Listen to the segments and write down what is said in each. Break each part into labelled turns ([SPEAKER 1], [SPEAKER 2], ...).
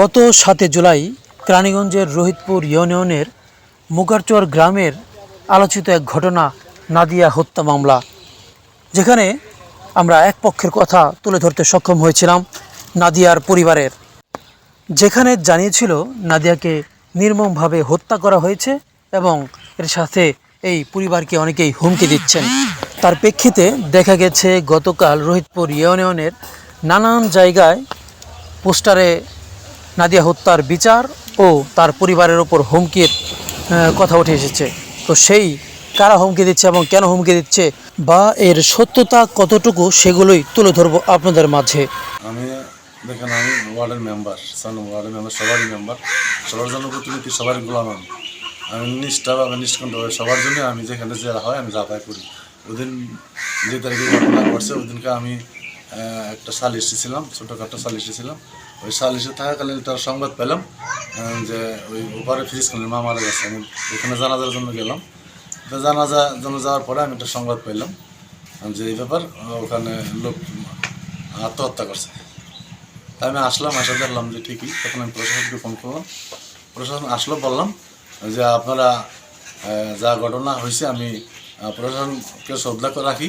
[SPEAKER 1] গত সাতে জুলাই কেরানীগঞ্জের রোহিতপুর ইউনিয়নের মুগারচর গ্রামের আলোচিত এক ঘটনা নাদিয়া হত্যা মামলা, যেখানে আমরা এক পক্ষের কথা তুলে ধরতে সক্ষম হয়েছিলাম নাদিয়ার পরিবারের। যেখানে জানিয়েছিল নাদিয়াকে নির্মমভাবে হত্যা করা হয়েছে এবং এর সাথে এই পরিবারকে অনেকেই হুমকি দিচ্ছেন। তার প্রেক্ষিতে দেখা গেছে, গতকাল রোহিতপুর ইউনিয়নের নানান জায়গায় পোস্টারে নাদিয়া হত্যার বিচার ও তার পরিবারের ওপর হুমকির কথা উঠে এসেছে। তো সেই কারা হুমকি দিচ্ছে এবং কেন হুমকি দিচ্ছে বা এর সত্যতা কতটুকু সেগুলোই তুলে ধরবো আপনাদের মাঝে।
[SPEAKER 2] আমি দেখেন, আমি ওয়ার্ডের মেম্বার ওয়ার্ডের মেম্বার, সবারই মেম্বার। সবার জন্য প্রতিনিধি, সবারই গোলাম আমি। আমি নিষ্ঠাভাবে, নিষ্কণ্ঠভাবে, সবার জন্য আমি যেখানে যা হয়, আমি যাতায়াত করি। ওদিন যে তারিখে ঘটনা ঘটছে, ওদিনকে আমি একটা সালিশে ছিলাম, ছোটোখাটো সালিশে ছিলাম। ওই সালিশে থাকাকালীন তার সংবাদ পেলাম যে ওই ওপারে ফ্রিজ খানের মা মারা গেছে, আমি ওখানে জানাজার জন্য গেলাম। তো জানাজা জন্য যাওয়ার পরে আমি একটা সংবাদ পেলাম যে এই ব্যাপার ওখানে লোক আত্মহত্যা করছে। তাই আমি আসলাম আসা দেখলাম যে ঠিকই, তখন আমি প্রশাসনকে ফোন করলাম। প্রশাসন আসলো, বললাম যে আপনারা যা ঘটনা হয়েছে আমি প্রশাসনকে শ্রদ্ধা করে রাখি।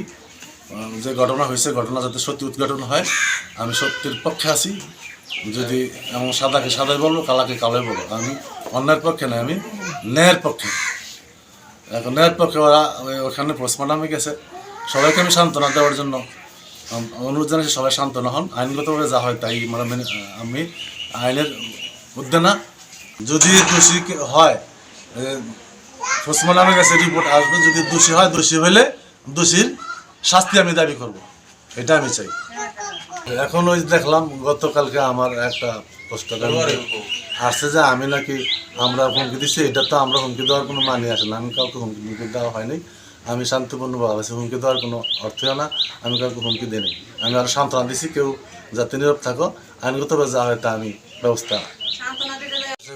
[SPEAKER 2] যে ঘটনা হয়েছে, ঘটনা যাতে সত্যি উদ্ঘাটন হয়, আমি সত্যির পক্ষে আছি। যদি এমন সাদাকে সাদাই বলব কালাকে কালোই বলব আমি অন্যের পক্ষে নয়, আমি ন্যায়ের পক্ষে। এখন ন্যায়ের পক্ষে ওরা, ওখানে পোস্টমর্টমে গেছে। সবাইকে আমি সান্ত্বনা দেওয়ার জন্য। অনুরোধ জানাচ্ছি সবাই সান্ত্বনা হন। আইনগতভাবে যা হয় তাই মানে আমি আইনের মধ্যে না। যদি দোষী হয় পোস্টমর্টমের কাছে রিপোর্ট আসবে। যদি দোষী হয়, দোষী হলে দোষীর শাস্তি আমি দাবি করব। এটা আমি চাই। এখন ওই দেখলাম গতকালকে আমার একটা পোস্টার আসছে যে আমি নাকি আমরা হুমকি দিচ্ছি এটা তো আমরা হুমকি দেওয়ার কোনো মানে আসে না। আমি কাউকে হুমকি হুমকি দেওয়া হয়নি। আমি শান্তিপূর্ণ ভাবে আছি হুমকি দেওয়ার কোনো অর্থই না। আমি কাউকে হুমকি দিইনি। আমি আরও সান্ত্বনা দিছি কেউ যাতে নীরব থাকো। আইনগতভাবে যা হয় তা আমি ব্যবস্থা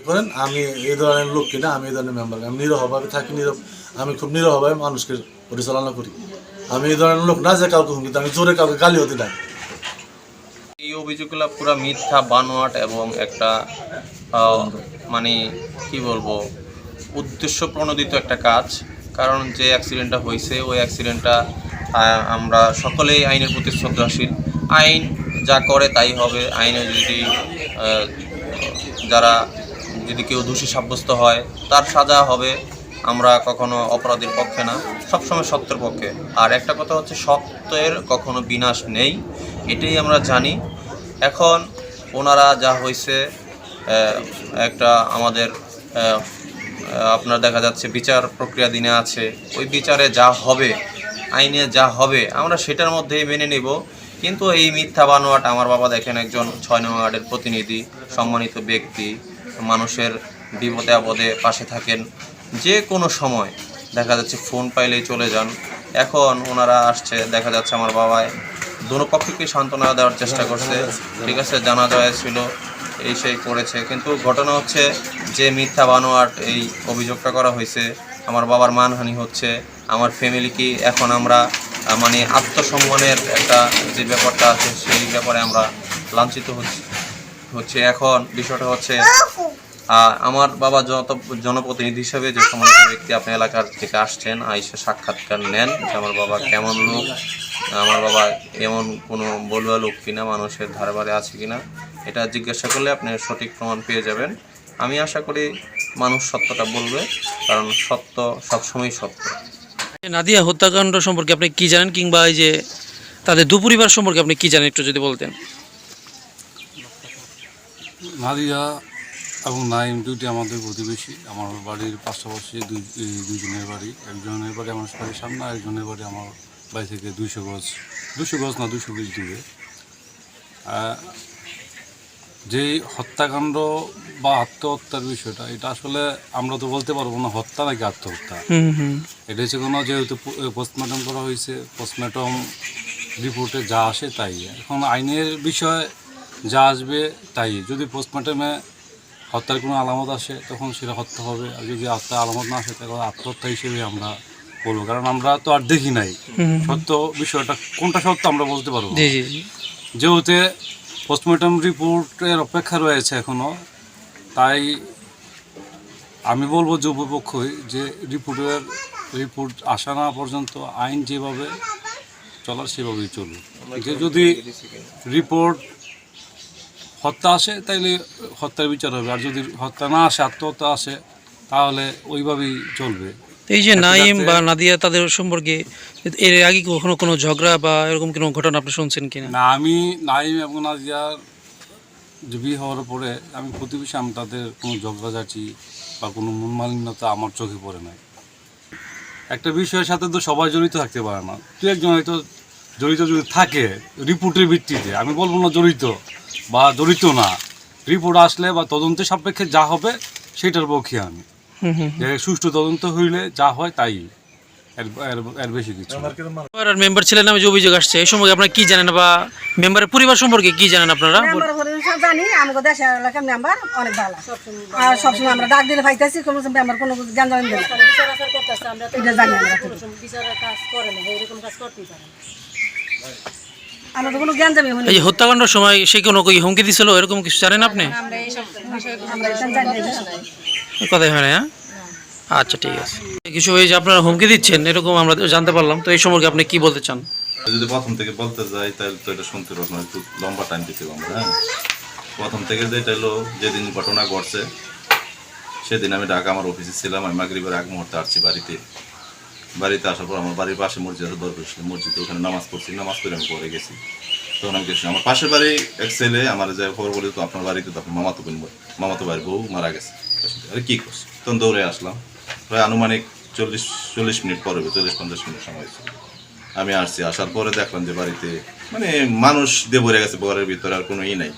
[SPEAKER 2] করেন আমি এই ধরনের লোক কিনা আমি এই ধরনের মেম্বার আমি নীরবভাবে থাকি নীরব আমি খুব নীরবভাবে মানুষকে পরিচালনা করি। আমি এই ধরনের লোক না যে কাউকে হুমকি দিই, আমি জোরে কাউকে গালিও দিই না
[SPEAKER 3] অভিযোগগুলো পুরো মিথ্যা, বানোয়াট এবং একটা মানে কি বলব, উদ্দেশ্য প্রণোদিত একটা কাজ। কারণ যে অ্যাক্সিডেন্টটা হয়েছে, ওই অ্যাক্সিডেন্টটা আমরা সকলেই আইনের প্রতি শ্রদ্ধাশীল। আইন যা করে তাই হবে। আইনে যদি যারা যদি কেউ দোষী সাব্যস্ত হয়, তার সাজা হবে। আমরা কখনো অপরাধীর পক্ষে না, সবসময় সত্যের পক্ষে। আর একটা কথা হচ্ছে, সত্যের কখনো বিনাশ নেই। এটাই আমরা জানি। এখন ওনারা যা হয়েছে একটা আমাদের আপনার দেখা যাচ্ছে বিচার প্রক্রিয়া দিনে আছে। ওই বিচারে যা হবে, আইনে যা হবে, আমরা সেটার মধ্যেই মেনে নেব। কিন্তু এই মিথ্যা বানোয়াট, আমার বাবা দেখেন একজন ছয় নং ওয়ার্ডের প্রতিনিধি, সম্মানিত ব্যক্তি, মানুষের বিপদে আপদে পাশে থাকেন। যে কোনো সময় দেখা যাচ্ছে ফোন পাইলেই চলে যান। এখন ওনারা আসছে, দেখা যাচ্ছে আমার বাবায় দুনো পক্ষকে সান্ত্বনা দেওয়ার চেষ্টা করছে। ঠিক আছে, জানা যায় ছিল, এই সেই করেছে। কিন্তু ঘটনা হচ্ছে যে মিথ্যা বানোয়াট এই অভিযোগটা করা হয়েছে। আমার বাবার মানহানি হচ্ছে। আমার ফ্যামিলি কি এখন আমরা মানে আত্মসম্মানের একটা যে ব্যাপারটা আছে, সেই ব্যাপারে আমরা লাঞ্ছিত হচ্ছি হচ্ছে। এখন বিষয়টা হচ্ছে আহ, আমার বাবা যত জনপ্রতিনিধি হিসেবে যে সমস্ত ব্যক্তি আপনি এলাকার থেকে আসছেন আইসে সাক্ষাৎকার নেন যে আমার বাবা কেমন লোক আমার বাবা এমন কোনো বলুয়া লোক কিনা মানুষের ধারে বারে আছে কিনা এটা জিজ্ঞাসা করলে আপনি সঠিক প্রমাণ পেয়ে যাবেন। আমি আশা করি মানুষ সত্যটা বলবে কারণ সত্য সবসময় সত্য।
[SPEAKER 1] নাদিয়া হত্যাকাণ্ড সম্পর্কে আপনি কি জানেন কিংবা এই যে তাদের দুপরিবার সম্পর্কে আপনি কি জানেন একটু যদি বলতেন?
[SPEAKER 4] নাদিয়া এবং নাইম দুইটি আমাদের প্রতিবেশী। আমার বাড়ির পাশাপাশি দুই দুইজনের বাড়ি। একজনের বাড়ি আমার বাড়ির সামনে একজনের বাড়ি আমার বাড়ি থেকে দুশো গজ দুশো গজ না দুশো গজ দূরে। যে হত্যাকাণ্ড বা আত্মহত্যার বিষয়টা এটা আসলে আমরা তো বলতে পারব না হত্যা নাকি আত্মহত্যা।
[SPEAKER 1] হুম হুম।
[SPEAKER 4] এটা হচ্ছে কোনো যেহেতু পোস্টমর্টম করা হয়েছে পোস্টমর্টম রিপোর্টে যা আসে তাই। এখন আইনের বিষয় যা আসবে তাই। যদি পোস্টমর্টমে হত্যার কোনো আলামত আসে তখন সেটা হত্যা হবে। আর যদি হত্যার আলামত না আসে তাহলে আত্মহত্যা হিসেবে আমরা বলব। কারণ আমরা তো আর দেখি নাই। সত্য বিষয়টা কোনটা সত্য আমরা বলতে পারব না।
[SPEAKER 1] জি জি জি।
[SPEAKER 4] যেহেতু পোস্টমর্টম রিপোর্টের অপেক্ষা রয়েছে এখনও তাই আমি বলব যুবপক্ষই যে রিপোর্টের রিপোর্ট আসা না পর্যন্ত আইন যেভাবে চলার সেভাবেই চলুক। যে যদি রিপোর্ট হত্যা আসে তাইলে হত্যার বিচার হবে। আর যদি হত্যা না আসে আত্মহত্যা আসে তাহলে ওইভাবেই চলবে।
[SPEAKER 1] এই যে নাইম বা নাদিয়া তাদের সম্পর্কে এর আগে কখনো কোনো ঝগড়া বা এরকম কোনো ঘটনা আপনি শুনছেন কিনা?
[SPEAKER 4] না আমি নাইম এবং নাজিয়ার যে বিয়ে হওয়ার পরে আমি প্রতিবেশী আমি তাদের কোনো ঝগড়াঝাটি বা কোনো মনমালিন্যতা আমার চোখে পড়ে নাই। একটা বিষয়ের সাথে তো সবাই জড়িত থাকতে পারে না। দু একজন হয়তো জড়িত যদি থাকে রিপোর্টের ভিত্তিতে আমি বলব না জড়িত বা জড়িত না। রিপোর্ট আসলে বা তদন্তের সাপেক্ষে যা হবে সেটার পক্ষে আমি। যে সুষ্ঠু তদন্ত হইলে যা হয় তাই এর বেশি কিছু
[SPEAKER 1] মেম্বার যে অভিযোগ আসছে এই সম্পর্কে আপনারা কি জানেন বা মেম্বারের পরিবার সম্পর্কে কি জানেন আপনারা?
[SPEAKER 5] মেম্বার করে সব জানি আমাকে দেশের এলাকার মেম্বার অনেক ভালো। আর সবসময় আমরা ডাক দিলে পাইতেছি কোনো মেম্বার কোনো এটা জানি আমরা।
[SPEAKER 1] এই যে হত্যাকাণ্ডের সময় সে কোনো হুমকি দিছিল এরকম কিছু জানেন আপনি? কথাই হয় না হ্যাঁ? আচ্ছা ঠিক আছে। কিছু এই যে আপনারা হুমকি দিচ্ছেন এরকম আমরা জানতে পারলাম তো এই সম্পর্কে আপনি কি বলতে চান?
[SPEAKER 6] যদি প্রথম থেকে বলতে যাই তাহলে তো এটা শুনতে পারব না একটু লম্বা টাইম দিতে হবে আমরা হ্যাঁ? প্রথম থেকে যেটা হলো যেদিন ঘটনা ঘটছে সেদিন আমি ঢাকা আমার অফিসে ছিলাম আমি মাগরিবের আগ মুহূর্তে আসছি বাড়িতে। বাড়িতে আসার পর আমার বাড়ির পাশে মসজিদ আছে ছিল মসজিদে ওখানে নামাজ পড়ছি। নামাজ পড়ে আমি পরে গেছি। তখন আমি গেছি। আমার পাশের বাড়ি এক ছেলে, আমার যে খবর বলি তো, আপনার বাড়িতে তো আপনার মামাতো বোন মামাতো বাড়ির বউ মারা গেছে। আরে কী করছি? তখন দৌড়ে আসলাম। প্রায় আনুমানিক চল্লিশ চল্লিশ মিনিট পরে চল্লিশ পঞ্চাশ মিনিট সময় ছিল আমি আসছি। আসার পরে দেখলাম যে বাড়িতে মানে মানুষ দিয়ে ভরে গেছে, ঘরের ভিতরে আর কোনো ই নাই।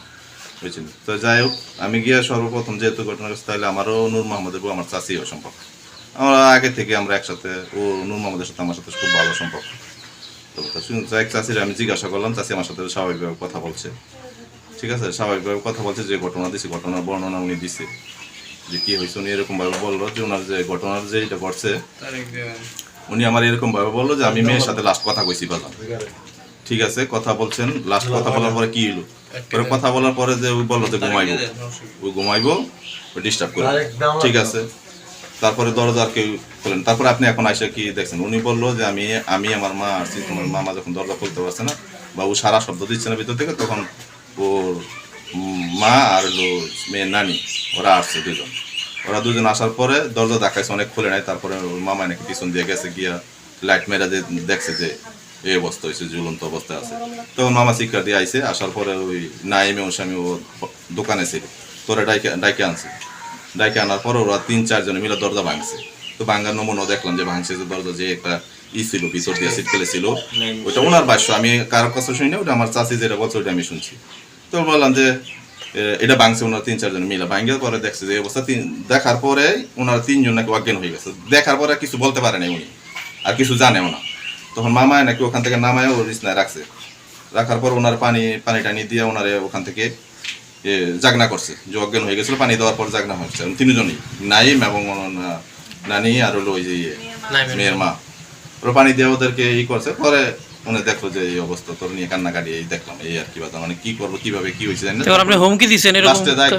[SPEAKER 6] বুঝছেন? তো যাই হোক, আমি গিয়ে সর্বপ্রথম যেহেতু ঘটনা ঘটছে, তাহলে আমারও নূর মোহাম্মদের বউ, আমার চাষিও সম্পর্ক। আমরা আগে থেকে আমরা একসাথে ও নূর আমাদের সাথে আমার সাথে খুব ভালো সম্পর্ক। তো এক চাষির আমি জিজ্ঞাসা করলাম চাষি আমার সাথে স্বাভাবিকভাবে কথা বলছে। ঠিক আছে? স্বাভাবিকভাবে কথা বলছে যে ঘটনা দিছে ঘটনার বর্ণনা উনি দিছে। যে কি হয়েছে উনি এরকমভাবে বলল যে ওনার যে ঘটনার যে এটা ঘটছে উনি আমার এরকম ভাবে বলল যে আমি মেয়ের সাথে লাস্ট কথা কইছি বাজার ঠিক আছে? কথা বলছেন লাস্ট কথা বলার পরে কি হলো পরে কথা বলার পরে যে ওই বলল যে ঘুমাইবো। ওই ঘুমাইবো ডিস্টার্ব করে। ঠিক আছে? তারপরে দরজা কেউ খোলেন। তারপরে আপনি এখন আইসা কি দেখছেন? উনি বলল যে আমি আমি আমার মা আসছি তোমার মামা যখন দরজা খুলতে পারছে না বা ও সারা শব্দ দিচ্ছে না ভিতর থেকে, তখন ওর মা আর হলো মেয়ের নানি, ওরা আসছে দুজন ওরা দুজন আসার পরে দরজা দেখাইছে, অনেক খুলে নাই। তারপরে ওর মামা নাকি পিছন দিয়ে গেছে, গিয়া লাইট মেরা যে দেখছে যে এই অবস্থা হয়েছে ঝুলন্ত অবস্থায় আছে। তখন মামা শিক্ষা দিয়ে আইসে আসার পরে ওই নাইমে ওর স্বামী ও দোকানে ছিল। তোরা ডাইকে ডাইকে আনছে। ডাইকে আনার পর ওরা তিন, চারজনে মিলে দরজা ভাঙছে। তো ভাঙার নমুনা দেখলাম যে ভাঙছে যে দরজা যে একটা ই ছিল পিছর দিয়ে সিটকেলে ছিল। ওটা ওনার বাস্য আমি কারোর কাছে শুনি না ওটা আমার চাষি যেটা বলছে ওটা আমি শুনছি। তো বললাম যে এটা ভাঙছে, ওনার তিন, চারজন মিলে ভাঙার পরে দেখছে যে অবস্থা। তিন, দেখার পরে ওনার তিনজন নাকি অজ্ঞান হয়ে গেছে। দেখার পরে কিছু বলতে পারে নাই উনি, আর কিছু জানেও না। তখন মামায় নাকি ওখান থেকে নামায় ওর বিছনায় রাখছে। রাখার পর ওনার পানি পানি টানি দিয়ে ওনারে ওখান থেকে জাগনা করছে যে অজ্ঞান হয়ে গেছিল পানি দেওয়ার পর জাগনা হচ্ছে তিনজনই নাইম এবং নানি আর হলো ওই যে ইয়ে, মেয়ের মা ওরা পানি দিয়ে ওদেরকে ই করছে পরে দেখল যে এই অবস্থা তোর নিয়ে কান্নাকাটি এই দেখলাম এই আর কি মানে কি করব কীভাবে কি হয়েছে জানি না।
[SPEAKER 1] আপনি হুমকি দিচ্ছেন
[SPEAKER 6] দেখ।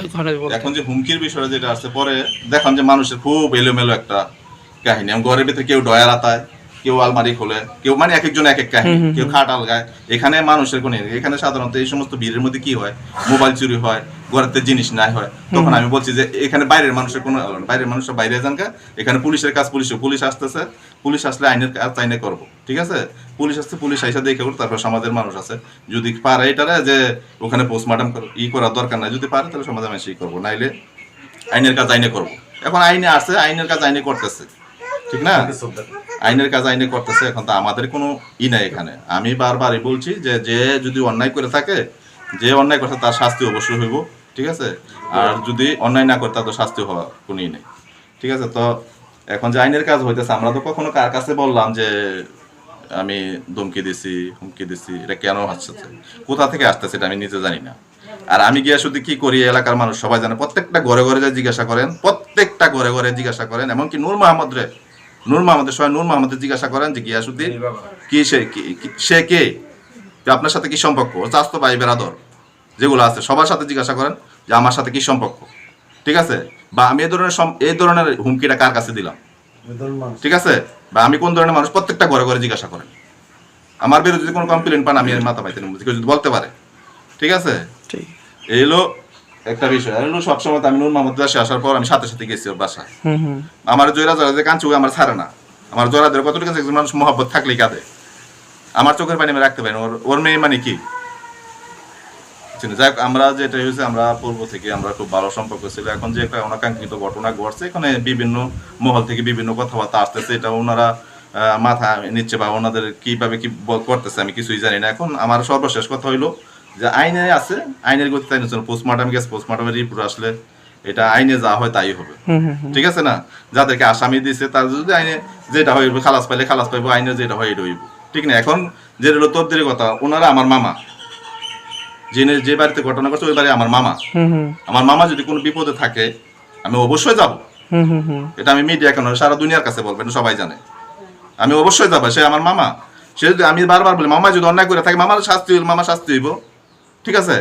[SPEAKER 6] এখন যে হুমকির বিষয়টা যেটা আসছে পরে দেখলাম যে মানুষের খুব এলোমেলো একটা কাহিনী আমি ঘরের ভিতরে কেউ ডয়ার আতায় কেউ আলমারি খোলে কেউ মানে এক একজন এক এক কাহিনী কেউ খাট আলগায়। এখানে মানুষের কোনো এখানে সাধারণত এই সমস্ত ভিড়ের মধ্যে কি হয়? মোবাইল চুরি হয় ঘরেতে জিনিস নাই হয়। তখন আমি বলছি যে এখানে বাইরের মানুষের কোনো বাইরের মানুষের বাইরে যান কা এখানে পুলিশের কাজ পুলিশ পুলিশ আসতেছে পুলিশ আসলে আইনের কাজ আইনে করব ঠিক আছে? পুলিশ আসছে পুলিশ আইসা দেখে করব তারপর সমাজের মানুষ আছে। যদি পারে এটারে যে ওখানে পোস্টমার্টম ই করার দরকার নাই। যদি পারে তাহলে সমাজে আমি সেই করব। নাইলে আইনের কাজ আইনে করব। এখন আইনে আছে আইনের কাজ আইনে করতেছে। ঠিক না? আইনের কাজ আইনে করতেছে, এখন তো আমাদের কোনো ই নাই এখানে। আমি বারবারই বলছি যে যে যদি অন্যায় করে থাকে, যে অন্যায় করছে তার শাস্তি অবশ্যই হইব, ঠিক আছে? আর যদি অন্যায় না করে, তার তো শাস্তি হওয়া কোনো ই নেই, ঠিক আছে? তো এখন যে আইনের কাজ হইতেছে, আমরা তো কখনো কার কাছে বললাম যে, আমি ধমকি দিছি, হুমকি দিছি, এটা কেন আসছে কোথা থেকে আসতেছে এটা আমি নিজে জানি না। আর আমি গিয়ে শুধু কি করি এলাকার মানুষ সবাই জানে, প্রত্যেকটা ঘরে ঘরে যা জিজ্ঞাসা করেন, প্রত্যেকটা ঘরে ঘরে জিজ্ঞাসা করেন, এমনকি নূর মাহমদ রে নূর মাহমদের সবাই নূর মাহমদের জিজ্ঞাসা করেন যে গিয়াসুদ্দিন কি সে কি- কি- সে কে? যে আপনার সাথে কি সম্পর্ক? চাস্তো ভাই বেরাদর যেগুলো আছে সবার সাথে জিজ্ঞাসা করেন যে আমার সাথে কি সম্পর্ক? ঠিক আছে? বা আমি এই ধরনের এই ধরনের হুমকিটা কার কাছে দিলাম? ঠিক আছে? বা আমি কোন ধরনের মানুষ? প্রত্যেকটা ঘরে ঘরে জিজ্ঞাসা করেন। আমার বিরুদ্ধে যদি কোনো কমপ্লেন পান আমি মাথা পাইতে কেউ যদি বলতে পারে। ঠিক আছে?
[SPEAKER 1] ঠিক।
[SPEAKER 6] এই হলো একটা বিষয়। আর সবসময় আমি নূর মোহাম্মদ দাসে আসার পর আমি সাথে সাথে গেছি ওর বাসায়। আমার জয়রা জয়রা যে কাঞ্চু আমার ছাড়ে না। আমার জয়রাদের কতটুকু আছে, একজন মানুষ মহব্বত থাকলেই কাঁদে। আমার চোখের পানি আমি রাখতে পারি ওর ওর মেয়ে মানে কি? যাই আমরা যেটা হয়েছে আমরা পূর্ব থেকে আমরা খুব ভালো সম্পর্ক ছিল। এখন যে একটা অনাকাঙ্ক্ষিত ঘটনা ঘটছে এখানে বিভিন্ন মহল থেকে বিভিন্ন কথাবার্তা আসতেছে। এটা ওনারা মাথা নিচ্ছে বা ওনাদের কীভাবে কি করতেছে আমি কিছুই জানি না। এখন আমার সর্বশেষ কথা হইল যে আইনে আছে আইনের গতিতে আইন পোস্টমর্টম গেছে পোস্টমর্টমের রিপোর্ট আসলে এটা আইনে যা হয় তাই হবে। ঠিক আছে না? যাদেরকে আসামি দিছে তার যদি আইনে যেটা হইব খালাস পাইলে খালাস পাইবো আইনে যেটা হয় এটা হইব। ঠিক না? এখন যে হলো তবদির কথা ওনারা আমার মামা। যিনি যে বাড়িতে ঘটনা করছে ওই বাড়ি আমার মামা। আমার মামা যদি কোনো বিপদে থাকে আমি অবশ্যই যাব। এটা আমি মিডিয়া কেন সারা দুনিয়ার কাছে বলবেন সবাই জানে। আমি অবশ্যই যাব সে আমার মামা। সে যদি আমি বারবার বলি মামা যদি অন্যায় করে থাকে মামার শাস্তি হইল মামা শাস্তি হইব। ঠিক আছে?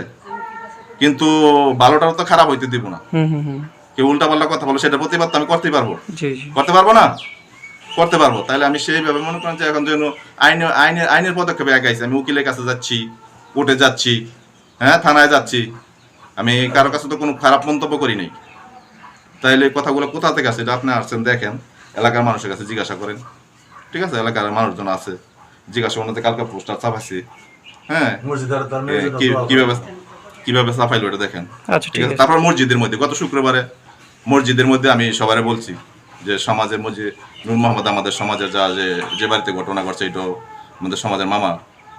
[SPEAKER 6] কিন্তু ভালোটাও তো খারাপ হইতে দিব না।
[SPEAKER 1] হুম হুম হুম।
[SPEAKER 6] কেউ উল্টা পাল্টা কথা বলে সেটা প্রতিবাদ আমি করতেই পারব। করতে পারব না? করতে পারব। তাহলে আমি সেইভাবে মনে করেন যে এখন যেন আইনে আইনের আইনের পদক্ষেপে একাইছি আমি উকিলের কাছে যাচ্ছি কোর্টে যাচ্ছি হ্যাঁ থানায় যাচ্ছি। আমি কারও কাছে তো কোনো খারাপ মন্তব্য করি নাই। তাইলে এই কথাগুলো কোথা থেকে আসে? এটা আপনি আসছেন দেখেন। এলাকার মানুষের কাছে জিজ্ঞাসা করেন। ঠিক আছে? এলাকার মানুষজন আছে। জিজ্ঞাসা ওনাদের কালকে পোস্টার চাপাইছি হ্যাঁ। কীভাবে কীভাবে সাফাইলো এটা দেখেন।
[SPEAKER 1] আচ্ছা
[SPEAKER 6] ঠিক আছে? তারপর মসজিদের মধ্যে গত শুক্রবারে মসজিদের মধ্যে আমি সবারে বলছি যে সমাজের মধ্যে নূর মোহাম্মদ আমাদের সমাজের যা যে যে বাড়িতে ঘটনা ঘটছে এটাও আমাদের সমাজের মামা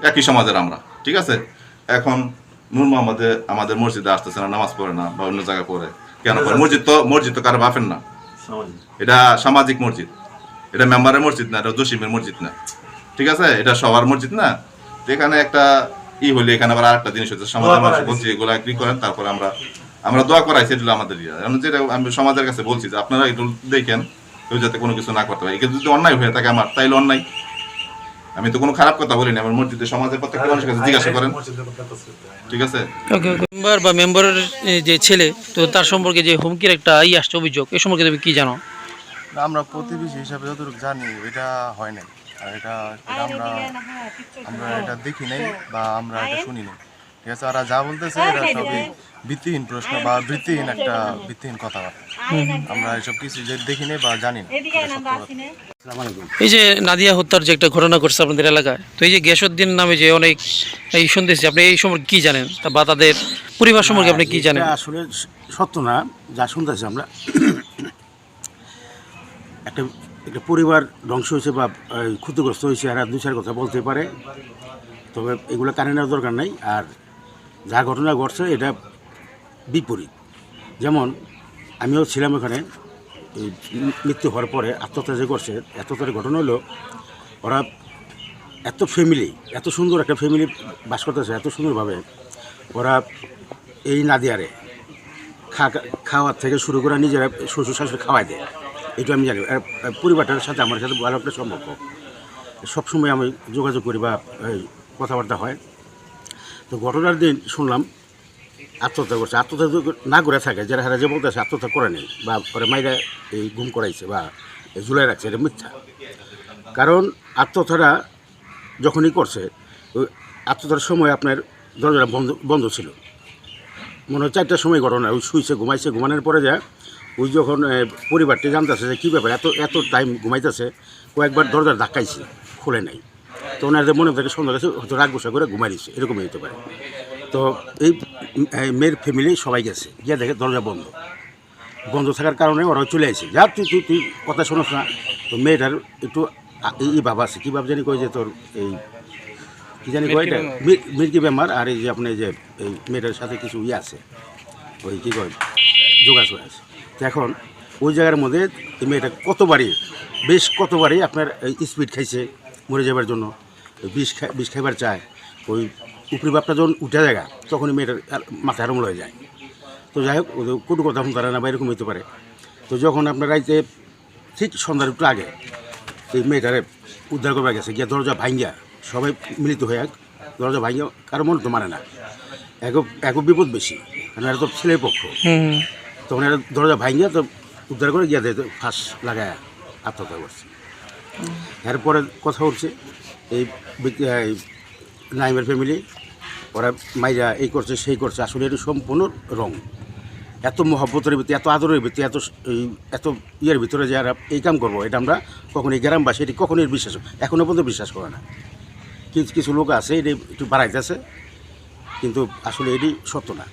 [SPEAKER 6] একই সমাজের আমরা ঠিক আছে? এখন নূর মোহাম্মদে আমাদের মসজিদে আসতেছে না নামাজ পড়ে না বা অন্য জায়গায় পড়ে। কেন পড়ে? মসজিদ তো মসজিদ তো কারও বাফেন না। এটা সামাজিক মসজিদ। এটা মেম্বারের মসজিদ না এটা জসিমের মসজিদ না। ঠিক আছে? এটা সবার মসজিদ না এখানে একটা ই হলে এখানে আবার আরেকটা জিনিস হচ্ছে সমাজের মানুষ বলছি এগুলো কি করেন তারপরে আমরা আমরা দোয়া করাইছি এটা হলো আমাদের ইয়া। যেটা আমি সমাজের কাছে বলছি যে আপনারা একটু দেখেন কেউ যাতে কোনো কিছু না করতে পারে। একে যদি অন্যায় হয়ে থাকে আমার তাইলে অন্যায়। আমি তো কোনো খারাপ কথা বলিনি আমার মসজিদে সমাজের প্রত্যেকটা মানুষের কাছে জিজ্ঞাসা করেন।
[SPEAKER 2] তো সত্যি।
[SPEAKER 6] ঠিক আছে?
[SPEAKER 1] ওকে ওকে। মেম্বার বা মেম্বারের যে ছেলে তো তার সম্পর্কে যে হুমকির একটা ই আসছে অভিযোগ এ সম্পর্কে তুমি কি জানো?
[SPEAKER 7] আমরা প্রতিবেশী হিসাবে যতটুকু জানি এটা হয় নাই। আর এটা আমরা আমরা এটা দেখি নাই বা আমরা এটা শুনি নাই। ঠিক আছে আর যা বলতেছে এটা সবই ভিত্তিহীন প্রশ্ন বা ভিত্তিহীন একটা ভিত্তিহীন কথাবার্তা। আমরা এসব কিছু দেখি নাই বা জানি না। সত্য কথা।
[SPEAKER 1] এই যে নাদিয়া হত্যার যে একটা ঘটনা ঘটছে আপনাদের এলাকায় তো এই যে গ্যাসুদ্দিন নামে যে অনেক এই শুনতেছি আপনি এই সম্পর্কে কি জানেন? তা- বা তাদের পরিবার সম্পর্কে আপনি কি জানেন?
[SPEAKER 8] আসলে সত্য না যা শুনতেছি আমরা। একটা একটা পরিবার ধ্বংস হয়েছে বা ক্ষতিগ্রস্ত হয়েছে আর দু চার কথা বলতে পারে। তবে এগুলো কানে নেওয়ার দরকার নাই। আর যা ঘটনা ঘটছে, এটা বিপরীত। যেমন, আমিও ছিলাম ওখানে মৃত্যু হওয়ার পরে আত্মহত্যা যে করছে আত্মহত্যার ঘটনা হলো, ওরা এত ফ্যামিলি এত সুন্দর একটা ফ্যামিলি বাস করতেছে, এত সুন্দরভাবে। ওরা এই নাদিয়ারে খা খাওয়ার থেকে শুরু করে নিজেরা শ্বশুর শাশুড়ি খাওয়াই দেয়। এটা আমি জানি পরিবারটার সাথে আমার সাথে ভালো একটা সম্পর্ক সবসময় আমি যোগাযোগ করি বা কথাবার্তা হয়। তো ঘটনার দিন শুনলাম, আত্মহত্যা করছে আত্মহত্যা না করে থাকে যারা হারা যে বলতেছে আত্মহত্যা করে নেই বা পরে মাইরা এই গুম করাইছে বা ঝুলাই রাখছে এটা মিথ্যা। কারণ আত্মহত্যাটা যখনই করছে আত্মহত্যার সময় আপনার দরজাটা বন্ধ বন্ধ ছিল। মনে হয় চারটার সময় ঘটনা ওই শুইছে, ঘুমাইছে, ঘুমানোর পরে যা ওই যখন পরিবারটি জানতেছে যে কী ব্যাপার এত এত টাইম ঘুমাইতেছে কয়েকবার দরজার ধাক্কাইছে খুলে নাই। তো ওনাদের মনে থেকে সন্ধ্যা গেছে হয়তো রাগ গোসা করে ঘুমাই দিচ্ছে এরকমই হতে পারে। তো এই মেয়ের ফ্যামিলি সবাই গেছে গিয়ে দেখে দরজা বন্ধ। বন্ধ থাকার কারণে ওরা চলে আসে যা তুই তুই তুই কথা শোনাস না। তো মেয়েটার একটু এই ভাব আছে কী ভাব জানি কই যে তোর এই কি জানি কয় এটা? মির- মির্গি বেমার আর এই যে আপনি যে এই মেয়েটার সাথে কিছু ইয়ে আছে ওই কী কয় যোগাযোগ আছে। এখন ওই জায়গার মধ্যে এই মেয়েটা কতবারই, বেশ কতবারই আপনার স্পিড খাইছে মরে যাবার জন্য। বিষ বিষ খাইবার চায়, ওই উপরি বাপটা যখন উঠে জায়গা তখনই মেয়েটার মাথা আরম্ভ হয়ে যায়। তো যাই হোক কোনো কথা শুনতে না বা এরকম হইতে পারে। তো যখন আপনার রাইতে ঠিক সন্ধ্যার একটু আগে এই মেয়েটারে উদ্ধার করবার গেছে, গিয়ে দরজা ভাঙ্গিয়া সবাই মিলিত হয়ে এক দরজা ভাঙ্গিয়া কারও মনে তো মানে না। এক এক বিপদ বেশি, কারণ এরা তো ছেলের পক্ষ। তখন এরা দরজা ভাঙিয়া তো উদ্ধার করে গিয়ে দেয় ফাঁস লাগায় আত্মহত্যা করছে। এরপরে কথা উঠছে এই নাইমের ফ্যামিলি ওরা মাইরা এই করছে, সেই করছে, আসলে এটা সম্পূর্ণ রং। এত মহব্বতের ভিতরে এত আদরের ভিতরে এত এই, এত ইয়ের ভিতরে যে এরা এই কাম করব, এটা আমরা কখনই গ্রামবাসী, এটি কখনোই বিশ্বাস এখনও পর্যন্ত বিশ্বাস করে না। কিছু কিছু লোক আছে, এটি একটু বাড়াইতেছে, কিন্তু আসলে এটি সত্য না।